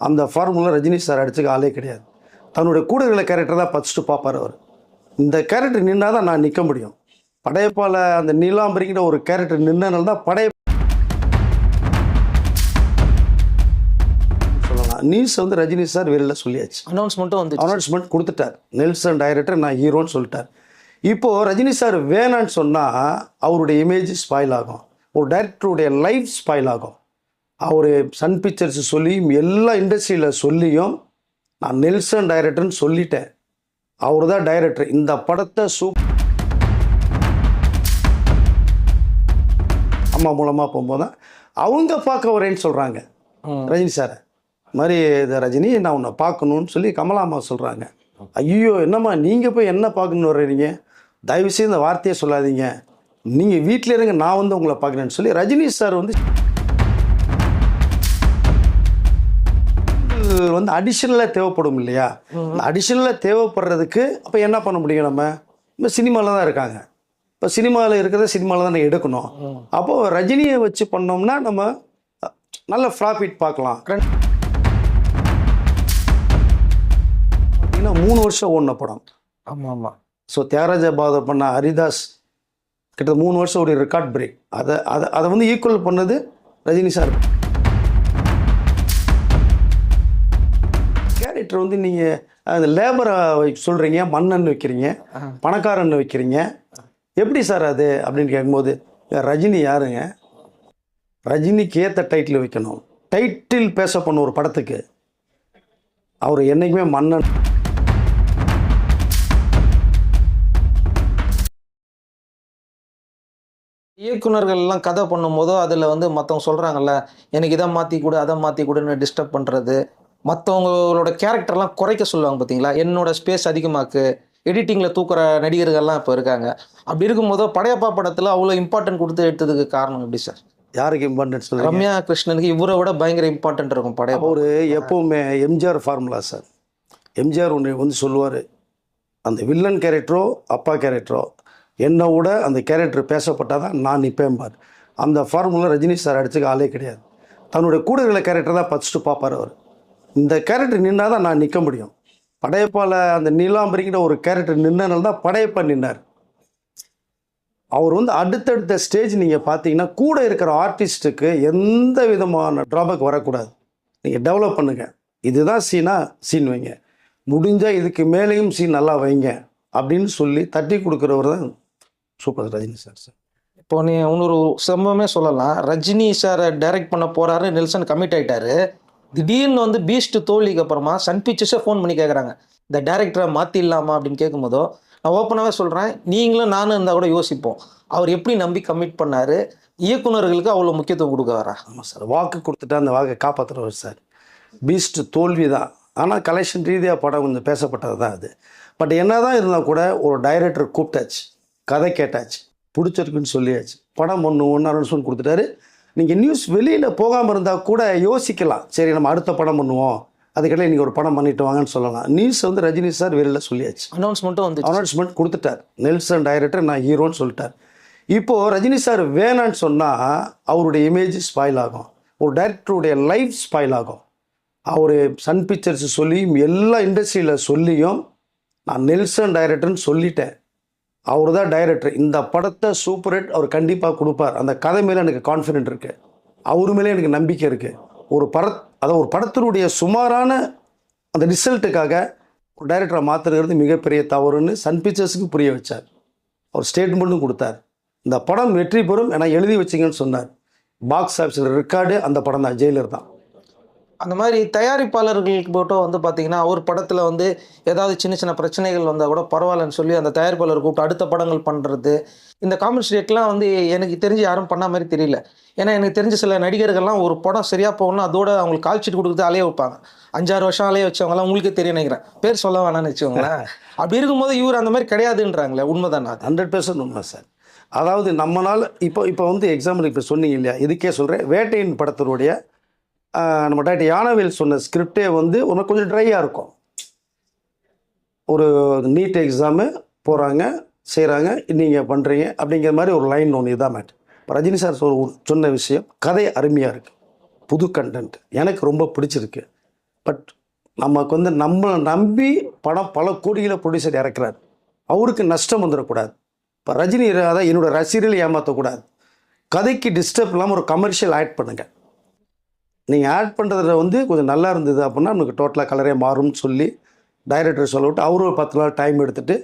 அந்த formula Rajini sir அடிச்சுக்க ஆளே கிடையாது. தன்னுடைய கூட இருக்கிற கேரக்டர் தான் ஃபஸ்ட்டு பார்ப்பார் அவர். இந்த கேரக்டர் நின்னா தான் நான் நிற்க முடியும். படையப்பால அந்த நீலாம்பரிங்கிற ஒரு கேரக்டர் நின்னனால தான் படைய சொல்லலாம். நியூஸ் வந்து ரஜினி சார் வெளியில் சொல்லியாச்சு. அனௌன்ஸ்மெண்ட்டும் வந்து அனௌன்ஸ்மெண்ட் கொடுத்துட்டார். நெல்சன் டைரக்டர் நான் ஹீரோன்னு சொல்லிட்டார். இப்போது ரஜினி சார் வேணான்னு சொன்னால் அவருடைய இமேஜ் ஸ்பாயில் ஆகும். ஒரு டைரக்டருடைய லைஃப் ஸ்பாயில் ஆகும். அவர் சன் பிக்சர்ஸ் சொல்லியும் எல்லா இண்டஸ்ட்ரியில் சொல்லியும் நான் நெல்சன் டைரக்டர்னு சொல்லிட்டேன். அவர் தான் டைரக்டர். இந்த படத்தை சூப் அம்மா மூலமாக போகும்போது தான் அவங்க பார்க்க வரேன்னு சொல்கிறாங்க. ரஜினி சாரை. மாதிரி இது ரஜினி நான் உன்னை பார்க்கணும்னு சொல்லி கமலா அம்மா சொல்கிறாங்க ஐயோ என்னம்மா நீங்கள் போய் என்ன பார்க்கணுன்னு வர்றீங்க? தயவுசெய்து இந்த வார்த்தையை சொல்லாதீங்க. நீங்கள் வீட்டில் இருங்க நான் வந்து உங்களை பார்க்குறேன்னு சொல்லி ரஜினி சார் வந்து வந்து அடிஷ்னலாக தேவைப்படும் இல்லையா? அடிஷ்னலாக தேவைப்படுறதுக்கு அப்போ என்ன பண்ண முடியும் நம்ம? இப்போ சினிமாவில் தான் இருக்காங்க. இப்போ சினிமாவில் இருக்கிறத சினிமாவில் தான் எடுக்கணும். அப்போது ரஜினியை வச்சு பண்ணோம்னா நம்ம நல்ல ப்ராஃபிட் பார்க்கலாம். பார்த்தீங்கன்னா மூணு வருஷம் ஓடின படம். ஆமா ஆமா ஸோ தியாகராஜ பாதர் பண்ண ஹரிதாஸ் கிட்ட மூணு வருஷம் ஒரு ரெக்கார்ட் பிரேக் அதை அதை அதை வந்து ஈக்குவல் பண்ணது ரஜினி சார் கேரக்டர் வந்து நீங்கள் அந்த லேபரை சொல்கிறீங்க மன்னன் வைக்கிறீங்க பணக்காரன் வைக்கிறீங்க. எப்படி சார் அது அப்படின்னு கேட்கும்போது ரஜினி யாருங்க? ரஜினிக்கு ஏற்ற டைட்டில் வைக்கணும். டைட்டில் பேச பண்ண ஒரு படத்துக்கு அவர் என்றைக்குமே மன்னன். இயக்குனர்கள் எல்லாம் கதை பண்ணும்போதோ அதில் வந்து மற்றவங்க சொல்கிறாங்கல்ல எனக்கு இதை மாற்றி கொடு அதை மாற்றி கொடுன்னு டிஸ்டர்ப் பண்ணுறது மற்றவங்களோட கேரக்டர்லாம் குறைக்க சொல்லுவாங்க பார்த்தீங்களா என்னோட ஸ்பேஸ் அதிகமாக்கு எடிட்டிங்கில் தூக்குற நடிகர்கள்லாம் இப்போ இருக்காங்க. அப்படி இருக்கும்போது படையப்பா படத்தில் அவ்வளோ இம்பார்ட்டன்ட் கொடுத்து எடுத்ததுக்கு காரணம் எப்படி சார் யாருக்கு இம்பார்ட்டன்ட் சொல்கிறீங்க ரம்யா கிருஷ்ணனுக்கு இவரை விட பயங்கர இம்பார்ட்டன்ட் இருக்கும் படையப்பா. அவர் எப்போவுமே எம்ஜிஆர் ஃபார்முலா சார் எம்ஜிஆர் ஒன்று வந்து சொல்லுவார் அந்த வில்லன் கேரக்டரோ அப்பா கேரக்டரோ என்னை விட அந்த கேரக்டர் பேசப்பட்டால் தான் நான் நிற்பேன் பார் அந்த ஃபார்முலா ரஜினி சார் அடிச்சுக்க ஆளே கிடையாது. தன்னுடைய கூட இருக்கிற கேரக்டர் தான் ஃபஸ்ட்டு பார்ப்பார் அவர். இந்த கேரக்டர் நின்னா தான் நான் நிற்க முடியும். படையப்பால அந்த நீலாம்பரிங்கிற ஒரு கேரக்டர் நின்னனால தான் படையப்பா நின்னார். அவர் வந்து அடுத்தடுத்த ஸ்டேஜ் நீங்கள் பார்த்தீங்கன்னா கூட இருக்கிற ஆர்டிஸ்ட்டுக்கு எந்த விதமான ட்ராபேக் வரக்கூடாது. நீங்கள் டெவலப் பண்ணுங்கள் இதுதான் சீனா சீன் வைங்க. முடிஞ்சால் இதுக்கு மேலேயும் சீன் நல்லா வைங்க அப்படின்னு சொல்லி தட்டி கொடுக்குறவர் தான் சூப்பர் ரஜினி சார் சார். இப்போ நீ இன்னொரு சம்பவமே சொல்லலாம். ரஜினி சாரை டைரக்ட் பண்ண போகிறாரு நெல்சன் கமிட் ஆகிட்டாரு திடீர்னு வந்து பீஸ்ட் தோல்விக்கு அப்புறமா சன் பிக்சர்ஸே ஃபோன் பண்ணி கேட்குறாங்க இந்த டேரக்டரை மாற்றிடலாமா அப்படின்னு கேட்கும்போதோ நான் ஓப்பனாகவே சொல்கிறேன் நீங்களும் நானும் இருந்தால் கூட யோசிப்போம். அவர் எப்படி நம்பி கமிட் பண்ணாரு? இயக்குனர்களுக்கு அவ்வளோ முக்கியத்துவம் கொடுக்க வரா ஆமாம் சார் வாக்கு கொடுத்துட்டா அந்த வாக்கை காப்பாற்றுறவர் சார். பீஸ்ட் தோல்வி தான் ஆனால் கலெக்ஷன் ரீதியாக படம் கொஞ்சம் பேசப்பட்டது தான் அது. பட் என்ன தான் இருந்தால் கூட ஒரு டைரக்டர் கூப்பிட்டாச்சு கதை கேட்டாச்சு பிடிச்சிருக்குன்னு சொல்லியாச்சு. படம் ஒன்று ஒன்று அனௌன்ஸ்மெண்ட் கொடுத்துட்டாரு. நீங்கள் நியூஸ் வெளியில் போகாமல் இருந்தால் கூட யோசிக்கலாம். சரி நம்ம அடுத்த படம் பண்ணுவோம். அதுக்கெல்லாம் நீங்கள் ஒரு படம் பண்ணிட்டு வாங்கன்னு சொல்லலாம். நியூஸ் வந்து ரஜினி சார் வெளியில் சொல்லியாச்சு. அனௌன்ஸ்மெண்ட்டும் வந்து அனௌன்ஸ்மெண்ட் கொடுத்துட்டார். நெல்சன் டைரக்டர் நான் ஹீரோன்னு சொல்லிட்டார். இப்போது ரஜினி சார் வேணான்னு சொன்னால் அவருடைய இமேஜ் ஸ்பாயில் ஆகும். ஒரு டைரக்டருடைய லைஃப் ஸ்பாயில் ஆகும். அவர் சன் பிக்சர்ஸ் சொல்லியும் எல்லா இண்டஸ்ட்ரியில் சொல்லியும் நான் நெல்சன் டைரக்டர்னு சொல்லிட்டேன். அவர் தான் டைரக்டர் இந்த படத்தை சூப்பர் ஹிட் அவர் கண்டிப்பாக கொடுப்பார். அந்த கதை மேலே எனக்கு கான்ஃபிடென்ட் இருக்குது அவர் மேலே எனக்கு நம்பிக்கை இருக்குது ஒரு பட அதாவது ஒரு படத்தினுடைய சுமாரான அந்த ரிசல்ட்டுக்காக ஒரு டைரக்டரை மாற்றுறது மிகப்பெரிய தவறுன்னு சன் பிக்சர்ஸுக்கு புரிய வச்சார். அவர் ஸ்டேட்மெண்ட்டும் கொடுத்தார். இந்த படம் வெற்றி பெறும் என எழுதி வச்சிங்கன்னு சொன்னார். பாக்ஸ் ஆஃபீஸில் ரெக்கார்டு அந்த படம் தான் ஜெயிலர் தான். அந்த மாதிரி தயாரிப்பாளர்களுக்கு மட்டும் வந்து பார்த்தீங்கன்னா அவர் படத்தில் வந்து ஏதாவது சின்ன சின்ன பிரச்சனைகள் வந்தால் கூட பரவாயில்லன்னு சொல்லி அந்த தயாரிப்பாளர் கூப்பிட்டு அடுத்த படங்கள் பண்ணுறது இந்த காமெடி வந்து எனக்கு தெரிஞ்சு யாரும் பண்ண மாதிரி தெரியல. ஏன்னா எனக்கு தெரிஞ்ச சில நடிகர்கள்லாம் ஒரு படம் சரியாக போகணும்னா அதோட அவங்களுக்கு கால் ஷீட் கொடுக்குறது அலைய வைப்பாங்க. அஞ்சாறு வருஷம் அலைய வச்சவங்கலாம் உங்களுக்கே தெரியும் நினைக்கிறேன். பேர் சொல்ல வேணாம்னு வச்சுக்கோங்களேன். அப்படி இருக்கும்போது இவர் அந்த மாதிரி கிடையாதுன்றாங்களே உண்மைதான் ஹண்ட்ரட் பர்சன்ட் உண்மை சார் அதாவது நம்மளால் இப்போ இப்போ வந்து எக்ஸாம்பிள் இப்போ சொன்னீங்க இல்லையா? இதுக்கே சொல்கிறேன் வேட்டையின் படத்தினுடைய நம்ம டாக்டர் யானவேல் சொன்ன ஸ்கிரிப்டே வந்து உனக்கு கொஞ்சம் ட்ரையாக இருக்கும். ஒரு நீட் எக்ஸாமு போகிறாங்க செய்கிறாங்க நீங்கள் பண்ணுறீங்க அப்படிங்கிற மாதிரி ஒரு லைன் ஒன்று இதான் மேட் ரஜினி சார் சொன்ன விஷயம் கதை அருமையாக இருக்குது புது கண்டென்ட் எனக்கு ரொம்ப பிடிச்சிருக்கு. பட் நமக்கு வந்து நம்ம நம்பி படம் பல கோடிகளை ப்ரொடியூசர் இறக்குறாரு. அவருக்கு நஷ்டம் வந்துடக்கூடாது. இப்போ ரஜினி அதான் என்னோட ரசிகர்கள் ஏமாற்றக்கூடாது கதைக்கு டிஸ்டர்ப் இல்லாமல் ஒரு கமர்ஷியல் ஆட் பண்ணுங்கள் நீங்கள் ஆட் பண்ணுறதுல வந்து கொஞ்சம் நல்லா இருந்தது அப்படின்னா நமக்கு டோட்டலாக கலரே மாறும்னு சொல்லி டைரக்டர் சொல்ல விட்டு அவரும் ஒரு பத்து நாள் டைம் எடுத்துகிட்டு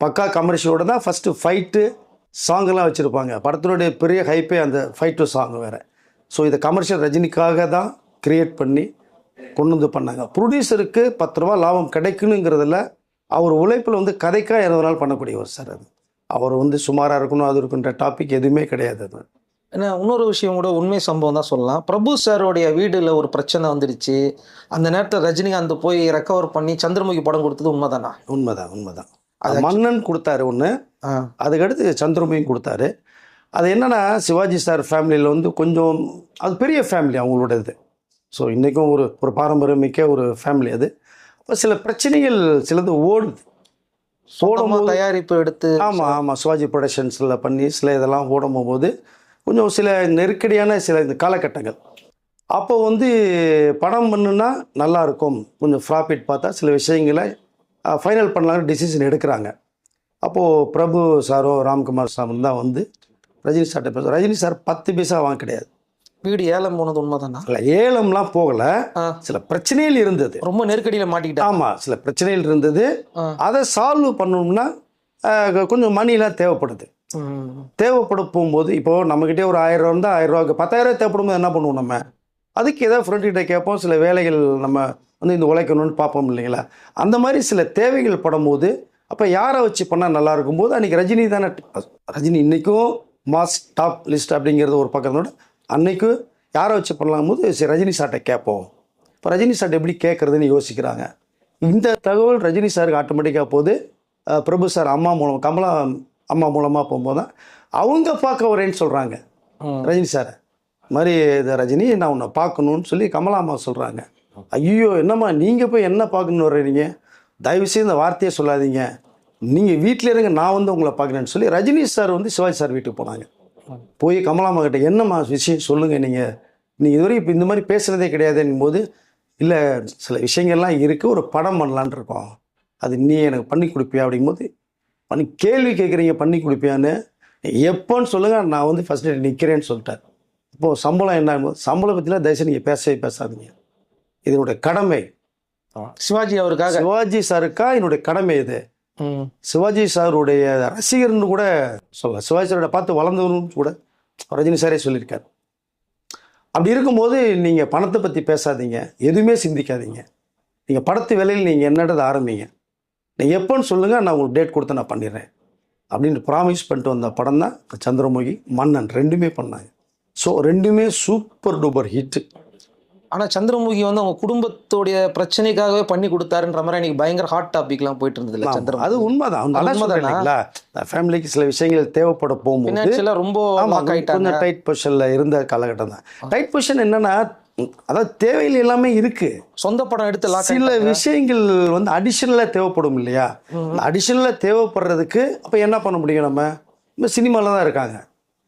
பக்கா கமர்ஷியலோட தான் ஃபஸ்ட்டு ஃபைட்டு சாங்கெல்லாம் வச்சுருப்பாங்க. படத்தினுடைய பெரிய ஹைப்பே அந்த ஃபைட்டு சாங் வேறு. ஸோ இதை கமர்ஷியல் ரஜினிக்காக தான் க்ரியேட் பண்ணி கொண்டு வந்து பண்ணாங்க. ப்ரொடியூசருக்கு பத்து ரூபா லாபம் கிடைக்கணுங்கிறதுல அவர் உழைப்பில் வந்து கதைக்காக இருபது நாள் பண்ணக்கூடியவர் சார் அது. அவர் வந்து சுமாராக இருக்கணும் அது இருக்குன்ற டாபிக் எதுவுமே கிடையாது அது. ஏன்னா இன்னொரு விஷயம் கூட உண்மை சம்பவம் தான் சொல்லலாம். பிரபு சாரோடைய வீடுல ஒரு பிரச்சனை வந்துடுச்சு. அந்த நேரத்தில் ரஜினிகாந்த் போய் ரெக்கவர் பண்ணி சந்திரமுகி படம் கொடுத்தது உண்மைதானா? உண்மைதான் உண்மைதான். அது மன்னன் கொடுத்தாரு ஒன்று அதுக்கடுத்து சந்திரமுகியும் கொடுத்தாரு. அது என்னன்னா சிவாஜி சார் ஃபேமிலியில் வந்து கொஞ்சம் அது பெரிய ஃபேமிலி அவங்களோட இது ஸோ இன்றைக்கும் ஒரு ஒரு பாரம்பரியமிக்க ஒரு ஃபேமிலி அது. அப்போ சில பிரச்சனைகள் சிலது ஓடுது. சொந்தமா தயாரிப்பு எடுத்து ஆமாம் ஆமாம் சிவாஜி ப்ரொடக்ஷன்ஸில் பண்ணி சில இதெல்லாம் ஓடும் போது கொஞ்சம் சில நெருக்கடியான சில இந்த காலகட்டங்கள். அப்போ வந்து படம் பண்ணுனா நல்லா இருக்கும் கொஞ்சம் ப்ராஃபிட் பார்த்தா சில விஷயங்களை ஃபைனல் பண்ணலாம்னு டிசிஷன் எடுக்கிறாங்க. அப்போது பிரபு சாரோ ராம்குமார் சாரும் தான் வந்து ரஜினி சார்ட்ட பேச ரஜினி சார் பத்து பைசா வாங்க கிடையாது. வீடு ஏலம் போனது உண்மைதானா? இல்லை ஏலம்லாம் போகலை. சில பிரச்சனைகள் இருந்தது. ரொம்ப நெருக்கடியில் மாட்டிக்கிட்டா? ஆமாம் சில பிரச்சனைகள் இருந்தது. அதை சால்வ் பண்ணணும்னா கொஞ்சம் மணிலாம் தேவைப்படுது. தேவைப்படும் போகும்போது இப்போது நம்மக்கிட்டே ஒரு ஆயிரம் ரூபா இருந்தால் ஆயிரம் ரூபாய்க்கு பத்தாயிரம் தேவைப்படும் போது என்ன பண்ணுவோம் நம்ம? அதுக்கு ஏதாவது ஃப்ரெண்ட்கிட்ட கேட்போம் சில வேலைகள் நம்ம வந்து இந்த உழைக்கணும்னு பார்ப்போம் இல்லைங்களா? அந்த மாதிரி சில தேவைகள் படும்போது அப்போ யாரை வச்சு பண்ணால் நல்லா இருக்கும்போது அன்றைக்கி ரஜினி தானே ரஜினி இன்றைக்கும் மாஸ் டாப் லிஸ்ட் அப்படிங்கிறது ஒரு பக்கத்தோட அன்னைக்கு யாரை வச்சு பண்ணலாம் போது சரி ரஜினி சார்ட்டை கேட்போம். இப்போ ரஜினி சார்ட்டை எப்படி கேட்குறதுன்னு யோசிக்கிறாங்க. இந்த தகவல் ரஜினி சாருக்கு ஆட்டோமேட்டிக்காக போது பிரபு சார் அம்மா மூலம் கமலா அம்மா மூலமாக போகும்போது தான் அவங்க பார்க்க வரேன்னு சொல்கிறாங்க. ரஜினி சார். மாதிரி இது ரஜினி நான் உன்னை பார்க்கணுன்னு சொல்லி கமலா அம்மா சொல்கிறாங்க ஐயோ என்னம்மா நீங்கள் போய் என்ன பார்க்கணுன்னு வர்றீங்க? தயவுசெய்து இந்த வார்த்தையை சொல்லாதீங்க. நீங்கள் வீட்டில் இருங்க நான் வந்து உங்களை பார்க்குறேன்னு சொல்லி ரஜினி சார் வந்து சிவாஜி சார் வீட்டுக்கு போனாங்க. போய் கமலாம்மா கிட்ட என்னம்மா விஷயம் சொல்லுங்கள் நீங்கள் நீங்கள் இதுவரை இப்போ இந்த மாதிரி பேசுகிறதே கிடையாதுங்கும் போது இல்லை சில விஷயங்கள்லாம் இருக்குது ஒரு படம் பண்ணலான்னு இருக்கோம். அது நீ எனக்கு பண்ணி கொடுப்பியா? அப்படிங்கும்போது பண்ணி கேள்வி கேட்குறீங்க பண்ணி கொடுப்பியான்னு எப்போன்னு சொல்லுங்கள் நான் வந்து ஃபஸ்ட்டு நிற்கிறேன்னு சொல்லிட்டார். இப்போது சம்பளம் என்ன ஆகும்போது சம்பளம் பற்றிலாம் தயவுசெய்து நீங்கள் பேசவே பேசாதீங்க. இதனுடைய கடமை. சிவாஜி அவருக்காக. சிவாஜி சாருக்கா? என்னுடைய கடமை இது. சிவாஜி சாருடைய ரசிகர்னு கூட சொல்லலாம். சிவாஜி சாரோட பார்த்து வளர்ந்தவனும் கூட ரஜினி சாரே சொல்லியிருக்காரு. அப்படி இருக்கும்போது நீங்கள் பணத்தை பற்றி பேசாதீங்க. எதுவுமே சிந்திக்காதீங்க. நீங்கள் படத்து வேலையில் நீங்கள் என்னன்றது ஆரம்பிங்க. நீங்கள் எப்போன்னு சொல்லுங்கள் நான் உங்களுக்கு டேட் கொடுத்து நான் பண்ணிடுறேன். அப்படின்னு ப்ராமிஸ் பண்ணிட்டு வந்த படம் தான் சந்திரமுகி மன்னன் ரெண்டுமே பண்ணாங்க. ஸோ ரெண்டுமே சூப்பர் டூப்பர் ஹிட்டு ஆனா சந்திரமுகி வந்து அவங்க குடும்பத்துடைய பிரச்சனைக்காகவே பண்ணி கொடுத்தாருன்ற மாதிரி இன்னைக்கு பயங்கர ஹாட் டாபிக்லாம் போயிட்டு இருந்தது இல்ல அது சந்திரமுகி. உண்மைதான். உண்மைதானா? ஃபேமிலிக்கு சில விஷயங்கள் தேவைப்பட போகும்போது ரொம்ப கொஞ்சம் டைட் பொசிஷனில் இருந்த காலகட்டம் தான். டைட் பொசிஷன் என்னன்னா அதாவது தேவையில் எல்லாமே இருக்கு. சொந்த படம் எடுத்து சில விஷயங்கள் வந்து அடிஷனலாக தேவைப்படும் இல்லையா? அடிஷனலாக தேவைப்படுறதுக்கு அப்போ என்ன பண்ண முடியும் நம்ம? இப்போ சினிமாவில் தான் இருக்காங்க.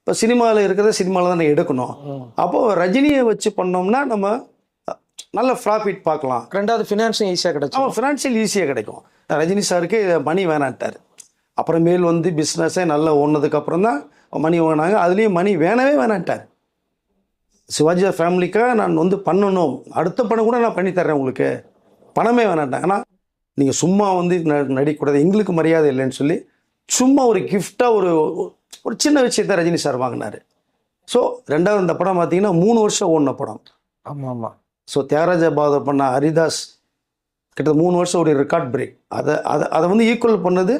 இப்போ சினிமாவில் இருக்கிறத சினிமாவில் தான் எடுக்கணும். அப்போது ரஜினியை வச்சு பண்ணோம்னா நம்ம நல்ல ப்ராஃபிட் பார்க்கலாம். ரெண்டாவது ஃபினான்ஸும் ஈஸியா கிடைச்சு அவன் ஃபினான்ஷியல் ஈஸியாக கிடைக்கும். ரஜினி சாருக்கு மணி வேணான்ட்டார். அப்புறமேல் வந்து பிஸ்னஸே நல்லா ஓடுனதுக்கப்புறம் தான் மணி வாங்கினாங்க அதுலேயும் மணி வேணவே வேணான்ட்டார். சிவாஜி ஃபேமிலிக்காக நான் வந்து பண்ணணும். அடுத்த படம் கூட நான் பண்ணி தர்றேன் உங்களுக்கு. பணமே வேணான்ட்டாங்க ஆனால் நீங்கள் சும்மா வந்து ந- நடிக்கக்கூடாது. எங்களுக்கு மரியாதை இல்லைன்னு சொல்லி சும்மா ஒரு கிஃப்டாக ஒரு ஒரு சின்ன விஷயத்தை ரஜினி சார் வாங்கினார். ஸோ ரெண்டாவது இந்த படம் பார்த்தீங்கன்னா மூணு வருஷம் ஓடின படம். ஆமா ஆமா ஸோ தியாகராஜ பாதர் பண்ண ஹரிதாஸ் கிட்ட மூணு வருஷம் ஒரு ரெக்கார்ட் பிரேக் அதை அதை அதை வந்து ஈக்குவல் பண்ணது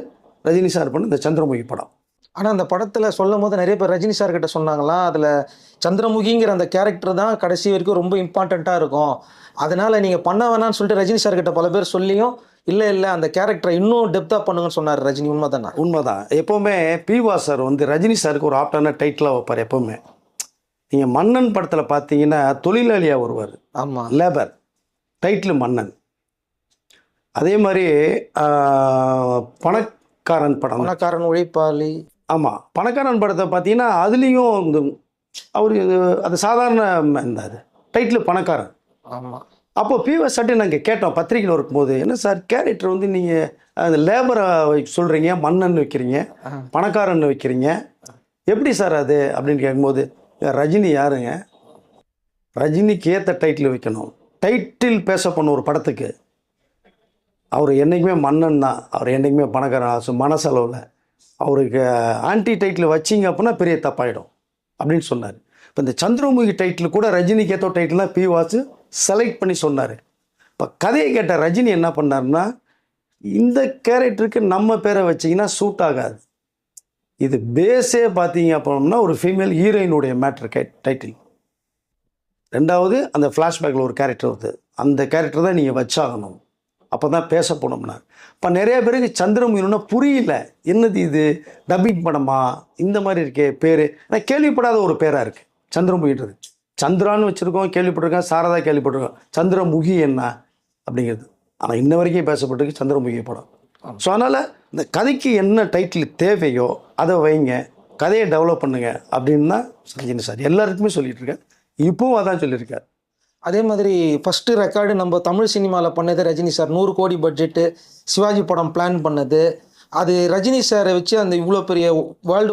ரஜினி சார் பண்ண இந்த சந்திரமுகி படம். ஆனா அந்த படத்துல சொல்லும் போது நிறைய பேர் ரஜினி சார் கிட்ட சொன்னாங்களாம் அதுல சந்திரமுகிங்கிற அந்த கேரக்டர் தான் கடைசி வரைக்கும் ரொம்ப இம்பார்ட்டண்ட்டா இருக்கும். அதனால நீங்க பண்ண வேணாம்னு சொல்லிட்டு ரஜினி சார் கிட்ட பல பேர் சொல்லியும் இல்ல இல்ல அந்த கேரக்டரை இன்னும் டெப்தா பண்ணுங்கன்னு சொன்னார் ரஜினி. உண்மைதானா? உண்மைதான். எப்போவுமே பிவா சார் வந்து ரஜினி சாருக்கு ஒரு ஆப்டான டைட்டிலாக வைப்பார் எப்போவுமே. நீங்கள் மன்னன் படத்தில் பார்த்தீங்கன்னா தொழிலாளியாக வருவார். ஆமா. லேபர் டைட்டில் மன்னன். அதே மாதிரி பணக்காரன் படம். பணக்காரன் உழைப்பாளி. ஆமாம் பணக்காரன் படத்தை பார்த்தீங்கன்னா அதுலேயும் இந்த அவர் அது சாதாரண இருந்தார் டைட்டில் பணக்காரன். ஆமா. அப்போ பிஓஎஸ் சட்டை நாங்கள் கேட்டோம் பத்திரிகையில் இருக்கும்போது என்ன சார் கேரக்டர் வந்து நீங்கள் அந்த லேபரை சொல்கிறீங்க மன்னன் வைக்கிறீங்க பணக்காரன் வைக்கிறீங்க எப்படி சார் அது? அப்படின்னு கேட்கும்போது ரஜினி யாருங்க? ரஜினிக்கு ஏற்ற டைட்டில் வைக்கணும். டைட்டில் பேச பண்ண ஒரு படத்துக்கு. அவர் என்றைக்குமே மன்னன் தான். அவர் என்றைக்குமே பணக்காரன் மனசளவில். அவருக்கு ஆன்டி டைட்டில் வச்சிங்க அப்படின்னா பெரிய தப்பாயிடும் அப்படின்னு சொன்னார். இப்போ இந்த சந்திரமுகி டைட்டில் கூட ரஜினிக்கு ஏற்ற டைட்டில் பி வாசு செலக்ட் பண்ணி சொன்னார். இப்போ கதையை கேட்ட ரஜினி என்ன பண்ணார்னா இந்த கேரக்டருக்கு நம்ம பேரை வச்சிங்கன்னா சூட் ஆகாது. இது பேஸே பார்த்தீங்க அப்படின்னா ஒரு ஃபீமேல் ஹீரோயினுடைய மேட்ரு கே டைட்டில் ரெண்டாவது அந்த ஃப்ளாஷ்பேக்கில் ஒரு கேரக்டர் வருது. அந்த கேரக்டர் தான் நீங்கள் வச்சாகணும். அப்போ தான் பேச போனோம்னா. இப்போ நிறைய பேருக்கு சந்திரமுகினா புரியல. என்னது இது? டப்பிங் படமா? இந்த மாதிரி இருக்கே பேர். ஆனால் கேள்விப்படாத ஒரு பேராக இருக்குது சந்திரமுகின்றது சந்திரான்னு வச்சுருக்கோம் கேள்விப்பட்டிருக்கோம் சாரதா கேள்விப்பட்டிருக்கோம். சந்திரமுகி என்ன? அப்படிங்கிறது. ஆனால் இன்ன வரைக்கும் பேசப்பட்டிருக்கு சந்திரமுகி படம். ஸோ அதனால் இந்த கதைக்கு என்ன டைட்டில் தேவையோ அதை வைங்க. கதையை டெவலப் பண்ணுங்க. அப்படின்னு தான் ரஜினி சார். எல்லாருக்குமே சொல்லிட்டு இருக்கேன் இப்பவும் அதான் சொல்லியிருக்காரு. அதே மாதிரி ஃபஸ்ட்டு ரெக்கார்டு நம்ம தமிழ் சினிமாவில் பண்ணது ரஜினி சார் நூறு கோடி பட்ஜெட்டு சிவாஜி படம் பிளான் பண்ணது. அது ரஜினி சாரை வச்சு அந்த இவ்வளோ பெரிய வேர்ல்டு